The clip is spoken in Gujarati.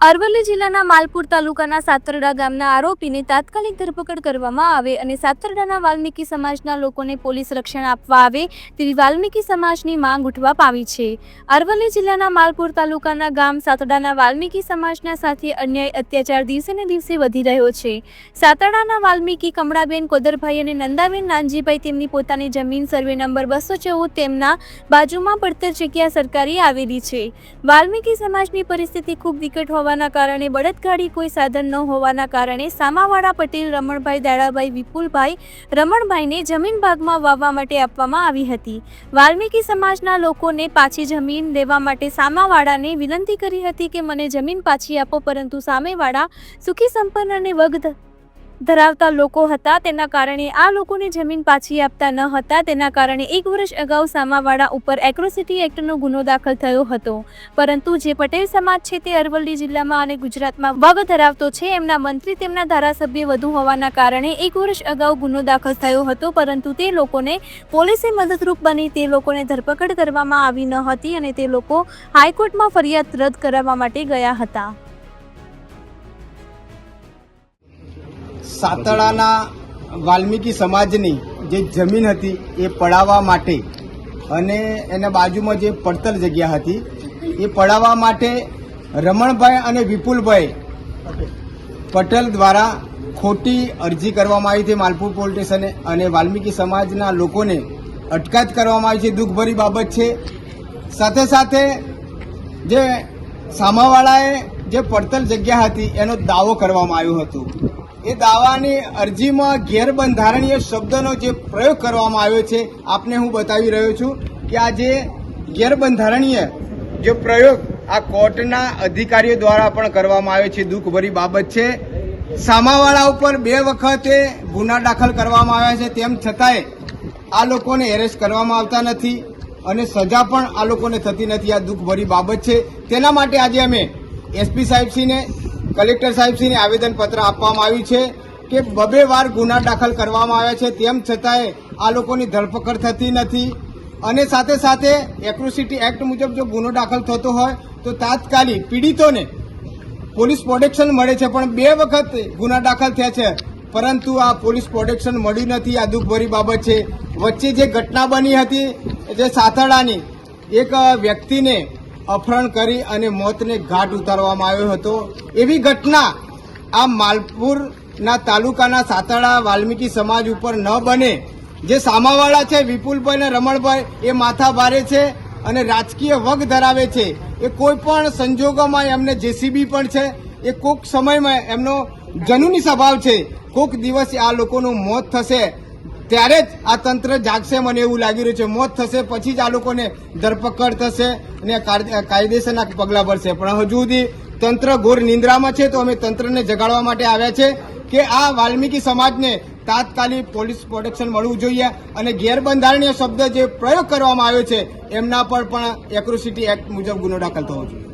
અરવલ્લી જિલ્લાના માલપુર તાલુકાના સાતરડા ગામના આરોપીને તાત્કાલિક ધરપકડ કરવામાં આવે અને સાતરડાના વાલ્મીકી સમાજના લોકોને પોલીસ રક્ષણ આપવા આવે તેવી વાલ્મીકી સમાજની માંગ ઉઠવા પામી છે. અરવલ્લી જિલ્લાના માલપુર તાલુકાના ગામ સાતરડાના વાલ્મીકી સમાજના સાથે અન્યાય અત્યાચાર દિવસે ને દિવસે વધી રહ્યો છે. સાતરડાના વાલ્મીકી કમળાબેન કોદરભાઈ અને નંદાબેન નાનજીભાઈ તેમની પોતાની જમીન સર્વે નંબર બસો ચૌદ તેમના બાજુમાં પડતર જગ્યા સરકારી આવેલી છે. વાલ્મીકી સમાજની પરિસ્થિતિ ખૂબ વિકટ હોવાના કારણે બળદગાડી કોઈ સાધન ન હોવાના કારણે સામાવાળા પટેલ, રમણભાઈ દાડાભાઈ, વિપુલભાઈ રમણભાઈને જમીન ભાગમાં વાવવા માટે આપવામાં આવી હતી. વાલ્મીકી સમાજના લોકોને પાછી જમીન દેવા માટે સામાવાળાને વિનંતી કરી હતી કે મને જમીન પાછી આપો, પરંતુ સામેવાળા સુખી, સંપન્ન અને વગ ધ- ધરાવતા લોકો હતા. તેના કારણે આ લોકોને જમીન પાછી આપતા ન હતા. તેના કારણે એક વર્ષ અગાઉ સામાવાળા ઉપર એક્રોસિટી એક્ટનો ગુનો દાખલ થયો હતો. પરંતુ જે પટેલ સમાજ છે તે અરવલ્લી જિલ્લામાં અને ગુજરાતમાં વગ ધરાવતો છે. એમના મંત્રી, તેમના ધારાસભ્ય વધુ હોવાના કારણે એક વર્ષ અગાઉ ગુનો દાખલ થયો હતો. પરંતુ તે લોકોને પોલીસે મદદરૂપ બની તે લોકોને ધરપકડ કરવામાં આવી ન હતી અને તે લોકો હાઈકોર્ટમાં ફરિયાદ રદ કરાવવા માટે ગયા હતા. સાતળાના વાલ્મીકી સમાજની જે જમીન હતી એ પડાવવા માટે અને એના બાજુમાં જે પડતર જગ્યા હતી, એ પડાવવા માટે રમણભાઈ અને વિપુલભાઈ પટેલ દ્વારા ખોટી અરજી કરવામાં આવી હતી માલપુર પોલીસ સ્ટેશને અને વાલ્મીકી સમાજના લોકોને અટકાયત કરવામાં આવી છે. દુઃખભરી બાબત છે. સાથે સાથે જે સામાવાળાએ જે પડતર જગ્યા હતી, એનો દાવો કરવામાં આવ્યો હતો. એ દાવાની અરજીમાં ગેરબંધારણીય શબ્દનો જે પ્રયોગ કરવામાં આવ્યો છે, આપને હું બતાવી રહ્યો છું કે આ જે ગેરબંધારણીય જે પ્રયોગ આ કોર્ટના અધિકારીઓ દ્વારા પણ કરવામાં આવે છે, દુઃખભરી બાબત છે. સામાવાળા ઉપર બે વખતે ગુના દાખલ કરવામાં આવ્યા છે, તેમ છતાંય આ લોકોને એરેસ્ટ કરવામાં આવતા નથી અને સજા પણ આ લોકોને થતી નથી, આ દુઃખભરી બાબત છે. તેના માટે આજે અમે એસપી સાહેબશ્રીને કલેક્ટર સાહેબશ્રીને આવેદનપત્ર આપવામાં આવ્યું છે કે બબે વાર ગુના દાખલ કરવામાં આવ્યા છે તેમ છતાંય આ લોકોની ધરપકડ થતી નથી. અને સાથે સાથે એક્રોસિટી એક્ટ મુજબ જો ગુનો દાખલ થતો હોય તો તાત્કાલિક પીડિતોને પોલીસ પ્રોટેક્શન મળે છે, પણ બે વખત ગુના દાખલ થયા છે. પરંતુ આ પોલીસ પ્રોટેક્શન મળ્યું નથી. આ દુઃખભરી બાબત છે. વચ્ચે જે ઘટના બની હતી, જે સાતરડાની એક વ્યક્તિને અપહરણ કરી અને મોતને ઘાટ ઉતારવામાં આવ્યો હતો. એવી ઘટના આ માલપુરના તાલુકાના સાતાળા વાલ્મીકી સમાજ ઉપર ન બને. જે સામાવાળા છે, વિપુલભાઈ અને રમણભાઈ, એ માથા ભારે છે અને રાજકીય વગ ધરાવે છે. એ કોઈ પણ સંજોગોમાં એમને જેસીબી પણ છે. એ કોક સમયમાં એમનો જનૂની સ્વભાવ છે. કોક દિવસે આ લોકોનું મોત થશે. ત્યારે જ આ તંત્ર જાગશે મને એવું લાગી રહ્યું છે. મોત થશે, પછી જ આ લોકોને ધરપકડ થશે અને કાયદેસરના પગલાં ભરશે. પણ હજુ સુધી તંત્ર ઘોર નિંદ્રામાં છે, તો અમે તંત્રને જગાડવા માટે આવ્યા છે કે આ વાલ્મીકી સમાજને તાત્કાલિક પોલીસ પ્રોટેક્શન મળવું જોઈએ અને ગેરબંધારણીય શબ્દ જે પ્રયોગ કરવામાં આવ્યો છે, એમના પર પણ એક્રોસિટી એક્ટ મુજબ ગુનો દાખલ થવો જોઈએ.